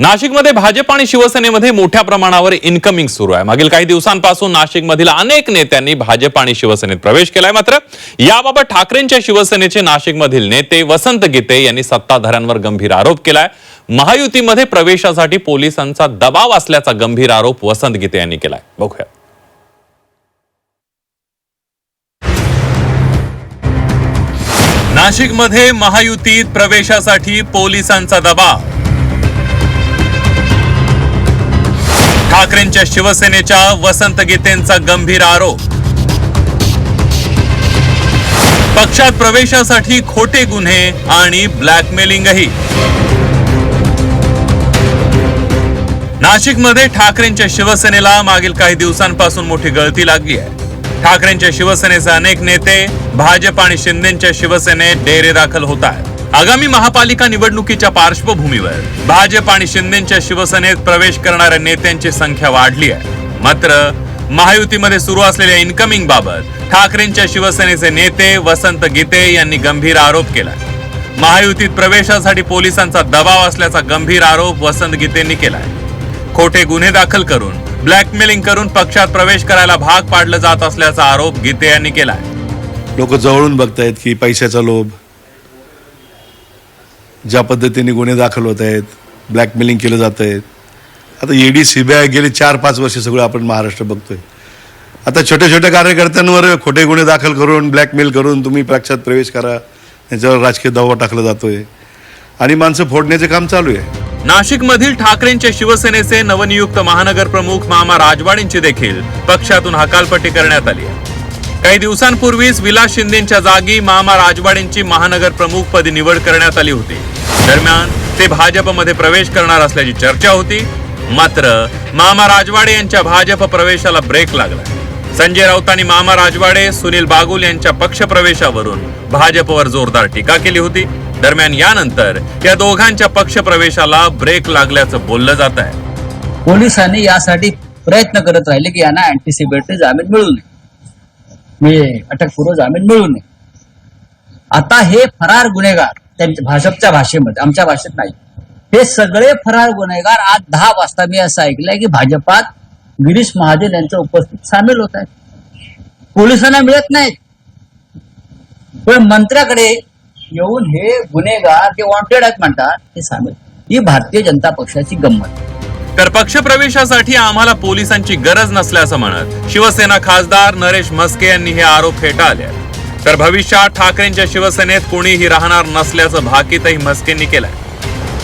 नाशिकमध्ये भाजप आणि शिवसेनेमध्ये मोठ्या प्रमाणावर इन्कमिंग सुरू आहे. मागील काही दिवसांपासून नाशिकमधील अनेक नेत्यांनी भाजप आणि शिवसेनेत प्रवेश केलाय. मात्र याबाबत ठाकरेंच्या शिवसेनेचे नाशिकमधील नेते वसंत गीते यांनी सत्ताधाऱ्यांवर गंभीर आरोप केलाय. महायुतीमध्ये प्रवेशासाठी पोलिसांचा दबाव असल्याचा गंभीर आरोप वसंत गीते यांनी केलाय. बघूया. नाशिकमध्ये महायुतीत प्रवेशासाठी पोलिसांचा दबाव. ठाकरेंच्या शिवसेनेच्या वसंत गीतेंचा गंभीर आरोप. पक्षात प्रवेशासाठी खोटे गुन्हे आणि ब्लॅकमेलिंगही. नाशिकमध्ये ठाकरेंच्या शिवसेनेला मागील काही दिवसांपासून मोठी गळती लागली आहे. ठाकरेंच्या शिवसेनेचे अनेक नेते भाजप आणि शिंदेच्या शिवसेनेत डेरे दाखल होत आहेत. आगामी महापालिका निवडणुकीच्या पार्श्वभूमीवर भाजप आणि शिंदेच्या शिवसेनेत प्रवेश करणाऱ्या नेत्यांची संख्या वाढली आहे. मात्र महायुतीमध्ये सुरू असलेल्या इन्कमिंग बाबत ठाकरेंच्या शिवसेनेचे नेते वसंत गीते यांनी गंभीर आरोप केला महायुतीत प्रवेशासाठी पोलिसांचा दबाव असल्याचा गंभीर आरोप वसंत गीतेंनी केलाय. खोटे गुन्हे दाखल करून ब्लॅकमेलिंग करून पक्षात प्रवेश करायला भाग पाडलं जात असल्याचा आरोप गीते यांनी केलाय. लोक जवळून बघतायत की पैशाचा लोभ. ज्या पद्धतीने गुन्हे दाखल होत आहेत ब्लॅकमेलिंग केलं जात आहेत आता ईडी आय गेले चार पाच वर्ष सगळं आपण महाराष्ट्र बघतोय. आता छोट्या छोट्या कार्यकर्त्यांवर खोटे गुन्हे दाखल करून ब्लॅकमेल करून तुम्ही पक्षात प्रवेश करा त्यांच्यावर राजकीय दबाव टाकला जातोय. आणि माणसं फोडण्याचे काम चालू आहे. नाशिक मधील ठाकरेंच्या शिवसेनेचे नवनियुक्त महानगर प्रमुख मामा राजवाडेंची देखील पक्षातून हकालपट्टी करण्यात आली आहे. काही दिवसांपूर्वीच विलास शिंदेच्या जागी मामा राजवाडेंची महानगर प्रमुख पदी निवड करण्यात आली होती. दरम्यान ते भाजपमध्ये प्रवेश करणार असल्याची चर्चा होती. मात्र मामा राजवाडे यांच्या भाजप प्रवेशाला ब्रेक लागला. संजय राऊत आणि मामा राजवाडे सुनील बागुल यांच्या पक्ष प्रवेशावरून भाजपवर जोरदार टीका केली होती. दरम्यान यानंतर या दोघांच्या पक्ष प्रवेशाला ब्रेक लागल्याचं बोललं जात आहे. पोलिसांनी यासाठी प्रयत्न करत राहिले की यांना अँटिसिपेटरी जामीन मिळू नये. मी अटकपूर्व जामीन मिळू नये आता हे फरार गुन्हेगार त्यांच्या भाजपच्या भाषेमध्ये आमच्या भाषेत नाही. हे सगळे फरार गुन्हेगार आज दहा वाजता मी असं ऐकलंय की भाजपात गिरीश महाजन यांच्या उपस्थित सामील होत आहेत. पोलिसांना मिळत नाहीत. पण मंत्र्याकडे येऊन हे गुन्हेगार जे वॉन्टेड आहेत म्हणतात ते सामील. ही भारतीय जनता पक्षाची गंमत. तर पक्षप्रवेशासाठी आम्हाला पोलिसांची गरज नसल्याचं म्हणत शिवसेना खासदार नरेश मस्के यांनी हे आरोप फेटाळले. तर भविष्यात ठाकरेंच्या शिवसेनेत कोणीही राहणार नसल्याचं भाकीतही मस्केंनी केलंय.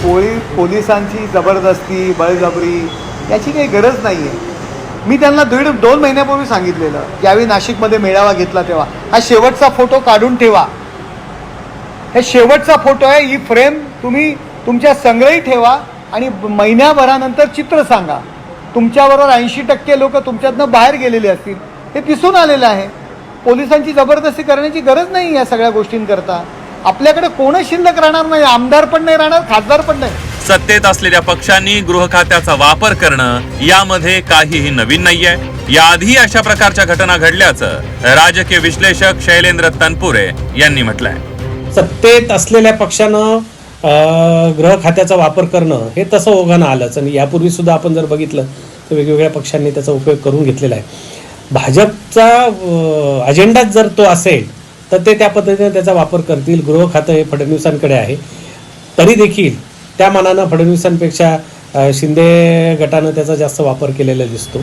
पोळी पोलिसांची जबरदस्ती बळजबरी याची काही गरज नाही आहे मी त्यांना दीड दोन महिन्यापूर्वी सांगितलेलं यावेळी नाशिकमध्ये मेळावा घेतला तेव्हा हा शेवटचा फोटो काढून ठेवा. हे शेवटचा फोटो आहे ही फ्रेम तुम्ही तुमच्या संग्रही ठेवा आणि महिन्याभरानंतर चित्र सांगा. तुमच्याबरोबर ऐंशी टक्के लोक तुमच्यातनं बाहेर गेलेले असतील. हे दिसून आलेलं आहे. पोलिसांची जबरदस्ती करण्याची गरज नाही या सगळ्या गोष्टींकरता. आपल्याकडे कोणच शिल्लक राहणार नाही? आमदार पण नाही राहणार खासदार पण नाही. सत्तेत असलेल्या पक्षांनी गृह खात्याचा वापर करणं यामध्ये काहीही नवीन नाहीये. याआधी अशा प्रकारच्या घटना घडल्याचं राजकीय विश्लेषक शैलेंद्र तनपुरे यांनी म्हटलंय. सत्तेत असलेल्या पक्षानं ग्रह खात्याचा वापर करणं हे तसं ओघानं आलंच. आणि यापूर्वी सुद्धा आपण जर बघितलं तर वेगवेगळ्या पक्षांनी त्याचा उपयोग करून घेतलेला आहे. भाजपचा अजेंडाच जर तो असेल तर ते त्या पद्धतीने त्याचा वापर करतील. गृह खातं हे फडणवीसांकडे आहे. तरी देखील त्या मानानं फडणवीसांपेक्षा शिंदे गटानं त्याचा जास्त वापर केलेला दिसतो.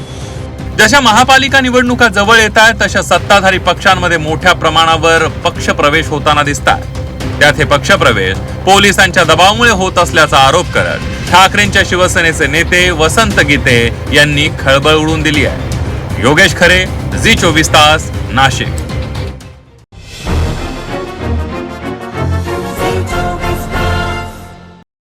जशा महापालिका निवडणुका जवळ येत आहेत तशा सत्ताधारी पक्षांमध्ये मोठ्या प्रमाणावर पक्ष प्रवेश होताना दिसतात. त्यात हे पक्षप्रवेश पोलिसांच्या दबावामुळे होत असल्याचा आरोप करत ठाकरेंच्या शिवसेनेचे नेते वसंत गीते यांनी खळबळ उडून दिली आहे. योगेश खरे झी चोवीस तास नाशिक.